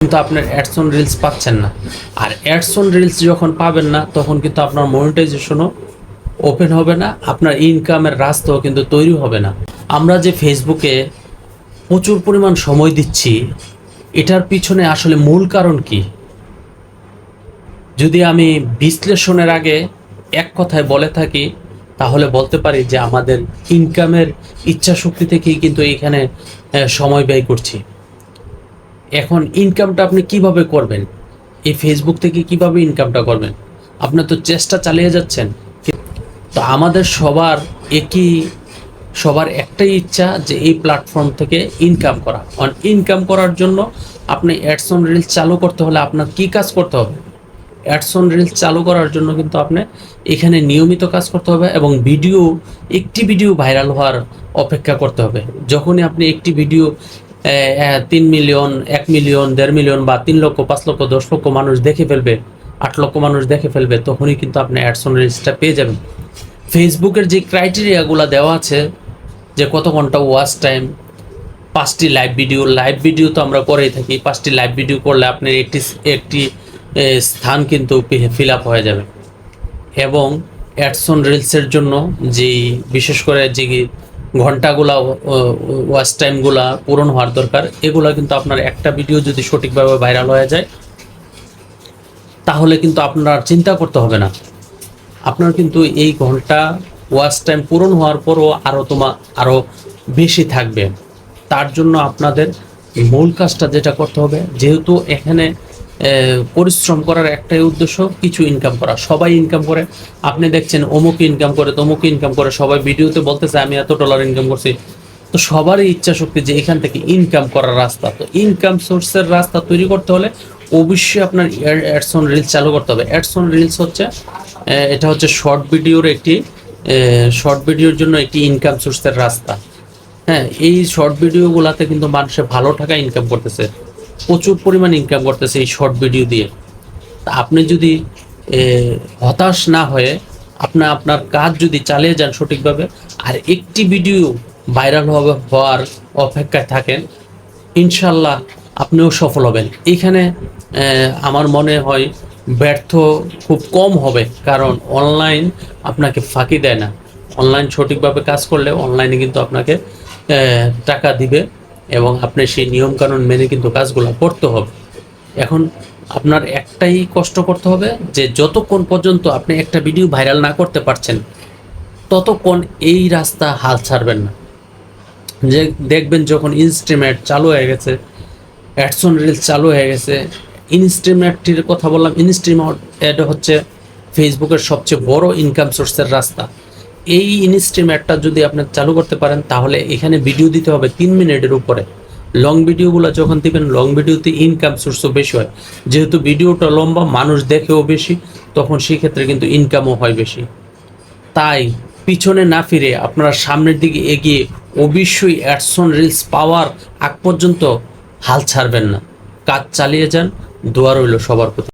কিন্তু আপনার অ্যাডসন রিলস পাচ্ছেন না। আর অ্যাডসন রিলস যখন পাবেন না তখন কিন্তু আপনার মনিটাইজেশনও ওপেন হবে না আপনার ইনকামের রাস্তাও কিন্তু তৈরি হবে না। আমরা যে ফেসবুকে প্রচুর পরিমাণ সময় দিচ্ছি এটার পিছনে আসলে মূল কারণ কি? যদি আমি বিশ্লেষণের আগে এক কথায় বলে থাকি তাহলে বলতে পারি যে আমাদের ইনকামের ইচ্ছা শক্তি থেকেই কিন্তু এইখানে আহ, সময় ব্যয় করছি। এখন ইনকামটা আপনি কীভাবে করবেন? এই ফেসবুক থেকে কীভাবে ইনকামটা করবেন? আপনি তো চেষ্টা চালিয়ে যাচ্ছেন। তো আমাদের সবার একই, সবার একটাই ইচ্ছা যে এই প্ল্যাটফর্ম থেকে ইনকাম করা। অন ইনকাম করার জন্য আপনি অ্যাডসন রিলস চালু করতে হলে আপনার কি কাজ করতে হবে? অ্যাডসন রিলস চালু করার জন্য কিন্তু আপনি এখানে নিয়মিত কাজ করতে হবে এবং ভিডিও একটি ভিডিও ভাইরাল হওয়ার অপেক্ষা করতে হবে। যখনই আপনি একটি ভিডিও তিন মিলিয়ন, এক মিলিয়ন, দেড় মিলিয়ন বা তিন লক্ষ, পাঁচ লক্ষ, দশ লক্ষ মানুষ দেখে ফেলবে, আট লক্ষ মানুষ দেখে ফেলবে, তখনই কিন্তু আপনি অ্যাডসন রিলসটা পেয়ে যাবেন। ফেসবুকের যে ক্রাইটেরিয়াগুলো দেওয়া আছে, যে কত ঘণ্টা ওয়াচ টাইম পাঁচটি লাইভ ভিডিও লাইভ ভিডিও তো আমরা করেই থাকি, পাঁচটি লাইভ ভিডিও করলে আপনার একটি একটি স্থান কিন্তু ফিল আপ হয়ে যাবে। এবং অ্যাডসন রিলসের জন্য যেই, বিশেষ করে যে ঘন্টাগুলা ওয়াচ টাইমগুলা পূরণ হওয়ার দরকার। এগুলা কিন্তু আপনার একটা ভিডিও যদি সঠিকভাবে ভাইরাল হয়ে যায়, তাহলে কিন্তু আপনার চিন্তা করতে হবে না। আপনার কিন্তু এই ঘণ্টা ওয়াচ টাইম পূরণ হওয়ার পরও আরও তোমার আরও বেশি থাকবে। তার জন্য আপনাদের মূল কাজটা যেটা করতে হবে, যেহেতু এখানে পরিশ্রম করার একটাই উদ্দেশ্য কিছু ইনকাম করা। সবাই ইনকাম করে। আপনি দেখছেন অমুক ইনকাম করে, তমুক ইনকাম করে, সবাই ভিডিওতে বলতেছে, আমি এত ডলার ইনকাম করছি। তো সবারই ইচ্ছা শক্তি যে এখান থেকে ইনকাম করার রাস্তা। তো ইনকাম সোর্সের রাস্তা তৈরি করতে হলে অবশ্যই আপনার অ্যাডসন রিলস চালু করতে হবে। অ্যাডসন রিলস হচ্ছে এটা হচ্ছে শর্ট ভিডিওর একটি শর্ট ভিডিওর জন্য একটি ইনকাম সোর্সের রাস্তা। হ্যাঁ এই শর্ট ভিডিওগুলোতে কিন্তু মানুষে ভালো টাকা ইনকাম করতেছে। প্রচুর পরিমাণ ইনকাম করতেছে এই শর্ট ভিডিও দিয়ে। তা আপনি যদি হতাশ না হয়ে আপনি, আপনার কাজ যদি চালিয়ে যান সঠিকভাবে, আর একটি ভিডিও ভাইরাল হবে, হওয়ার অপেক্ষায় থাকেন, ইনশাল্লাহ আপনিও সফল হবেন। এখানে আমার মনে হয় ব্যর্থ খুব কম হবে, কারণ অনলাইন আপনাকে ফাঁকি দেয় না। অনলাইন সঠিকভাবে কাজ করলে অনলাইনে কিন্তু আপনাকে টাকা দিবে। এবং আপনি সেই নিয়মকানুন মেনে কিন্তু কাজগুলো করতে হবে। এখন আপনার একটাই কষ্ট করতে হবে যে যতক্ষণ পর্যন্ত আপনি একটা ভিডিও ভাইরাল না করতে পারছেন, ততক্ষণ এই রাস্তা হাল ছাড়বেন না। যে দেখবেন যখন ইনস্ট্রিমেট চালু হয়ে গেছে, অ্যাডসন রিলস চালু হয়ে গেছে ইনস্ট্রিমেটটির কথা বললাম ইনস্ট্রিমেট এটা হচ্ছে ফেসবুকের সবচেয়ে বড় ইনকাম সোর্সের রাস্তা। এই ইনস্ট্রিম ইনস্ট্রিমেটটা যদি আপনি চালু করতে পারেন, তাহলে এখানে ভিডিও দিতে হবে তিন মিনিটের উপরে। লং ভিডিওগুলো যখন দিবেন লং ভিডিওতে ইনকাম সোর্সও বেশি হয়। যেহেতু ভিডিওটা লম্বা, মানুষ দেখেও বেশি, তখন সেই ক্ষেত্রে কিন্তু ইনকামও হয় বেশি। তাই পিছনে না ফিরে আপনারা সামনের দিকে এগিয়ে অবশ্যই অ্যাডসন রিলস পাওয়ার আগ পর্যন্ত হাল ছাড়বেন না। কাজ চালিয়ে যান, দোয়া রইল সবার প্রতি।